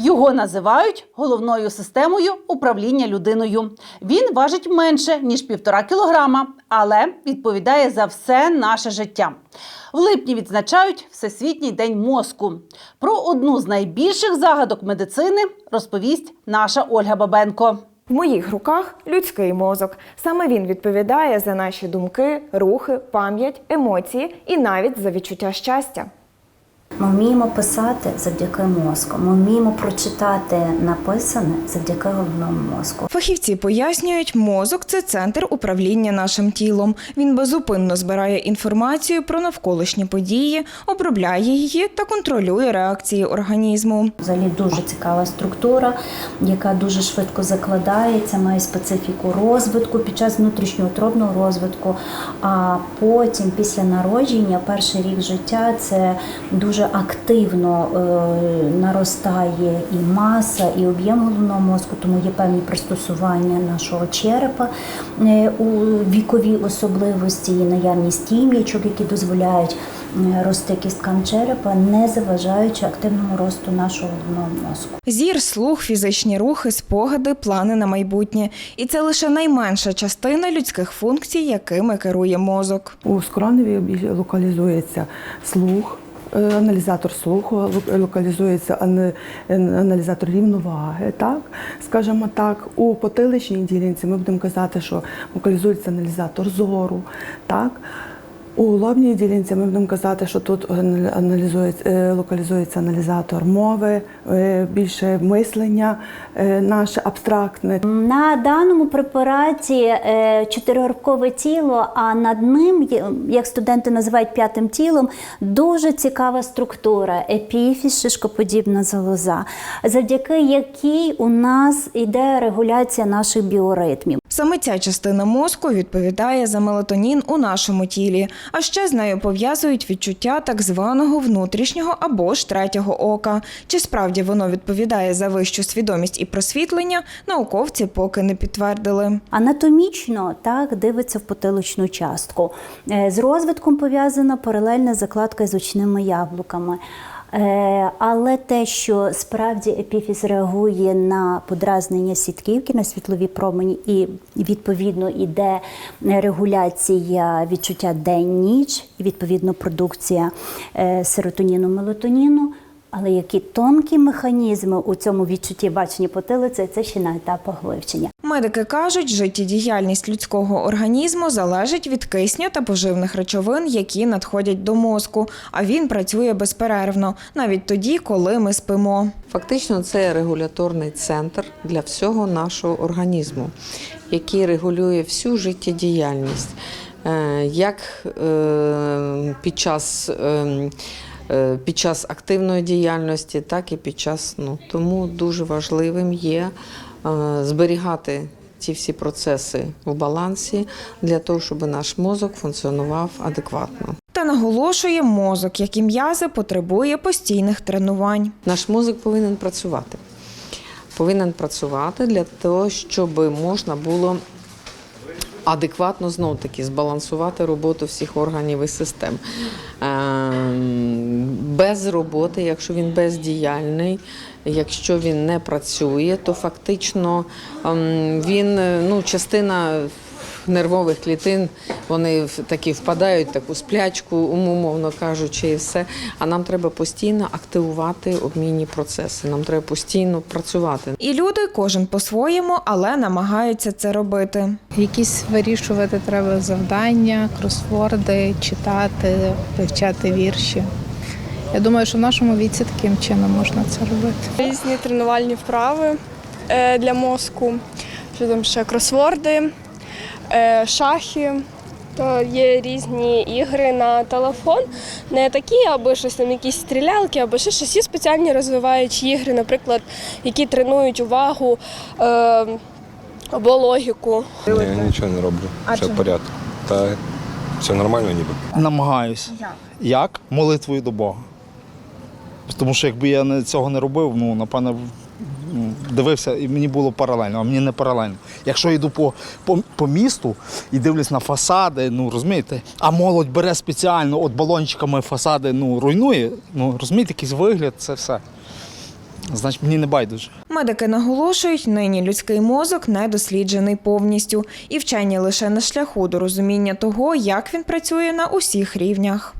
Його називають головною системою управління людиною. Він важить менше ніж півтора кілограма, але відповідає за все наше життя. В липні відзначають Всесвітній день мозку. Про одну з найбільших загадок медицини розповість наша Ольга Бабенко. В моїх руках людський мозок. Саме він відповідає за наші думки, рухи, пам'ять, емоції і навіть за відчуття щастя. Ми вміємо писати завдяки мозку. Ми вміємо прочитати написане завдяки головному мозку. Фахівці пояснюють, мозок це центр управління нашим тілом. Він безупинно збирає інформацію про навколишні події, обробляє її та контролює реакції організму. Взагалі дуже цікава структура, яка дуже швидко закладається, має специфіку розвитку під час внутрішньоутробного розвитку. А потім, після народження, перший рік життя це дуже активно е, наростає і маса, і об'єм головного мозку, тому є певні пристосування нашого черепа е, у віковій особливості, і наявність тім'ячок, які дозволяють е, рости кісткам черепа, не заважаючи активному росту нашого головного мозку. Зір, слух, фізичні рухи, спогади, плани на майбутнє. І це лише найменша частина людських функцій, якими керує мозок. У скроневі локалізується слух, аналізатор слуху, локалізується е, аналізатор рівноваги, так, скажімо так. У потиличній ділянці ми будемо казати, що локалізується аналізатор зору, так. У лобній ділянці ми будемо казати, що тут е, локалізується аналізатор мови, е, більше мислення е, наше абстрактне. На даному препараті е, тіло, а над ним, як студенти називають п'ятим тілом, дуже цікава структура епіфіз, шишкоподібна залоза, завдяки якій у нас йде регуляція наших біоритмів. Саме ця частина мозку відповідає за мелатонін у нашому тілі, а ще з нею пов'язують відчуття так званого внутрішнього або ж третього ока. Чи справді воно відповідає за вищу свідомість і просвітлення, науковці поки не підтвердили. Анатомічно так дивиться в потиличну частку. Е, З розвитком пов'язана паралельна закладка з очними яблуками. Е, Але те, що справді епіфіз реагує на подразнення сітківки, на світлові промені, і відповідно іде регуляція відчуття день-ніч, і відповідно продукція е, серотоніну, мелатоніну. Але які тонкі механізми у цьому відчутті бачення потилиці, це ще на етапах вивчення. Медики кажуть, життєдіяльність людського організму залежить від кисню та поживних речовин, які надходять до мозку, а він працює безперервно, навіть тоді, коли ми спимо. Фактично, це регуляторний центр для всього нашого організму, який регулює всю життєдіяльність. Е, Як е, під час, е, е, під час активної діяльності, так і під час сну. Тому дуже важливим є е, зберігати ці всі процеси в балансі для того, щоб наш мозок функціонував адекватно. Та наголошує, мозок, як і м'язи, потребує постійних тренувань. Наш мозок повинен працювати. Повинен працювати для того, щоб можна було адекватно знов таки збалансувати роботу всіх органів і систем. Ем, Без роботи, якщо він бездіяльний, якщо він не працює, то фактично ем, він ну, частина нервових клітин, вони в- такі впадають таку сплячку, умовно кажучи, і все. А нам треба постійно активувати обмінні процеси. Нам треба постійно працювати. І люди, кожен по-своєму, але намагаються це робити. Якісь вирішувати треба завдання, кросворди, читати, вивчати вірші. Я думаю, що в нашому віці таким чином можна це робити. Різні тренувальні вправи е, для мозку, що там ще кросворди, шахи. То є різні ігри на телефон, не такі, аби щось там якісь стрілялки, або ще щось. Є спеціальні розвиваючі ігри, наприклад, які тренують увагу е, або логіку. Ні, я нічого не роблю. все в порядку. Та все нормально ніби. Намагаюсь. Як? Молитвою до Бога. Тому що якби я цього не робив, ну, напевно, дивився, і мені було паралельно, а мені не паралельно. Якщо йду по, по, по місту і дивлюсь на фасади, ну розумієте, а молодь бере спеціально от балончиками фасади ну, руйнує, ну розумієте, якийсь вигляд, це все. значить мені не байдуже. Медики наголошують, нині людський мозок не досліджений повністю, і вчені лише на шляху до розуміння того, як він працює на усіх рівнях.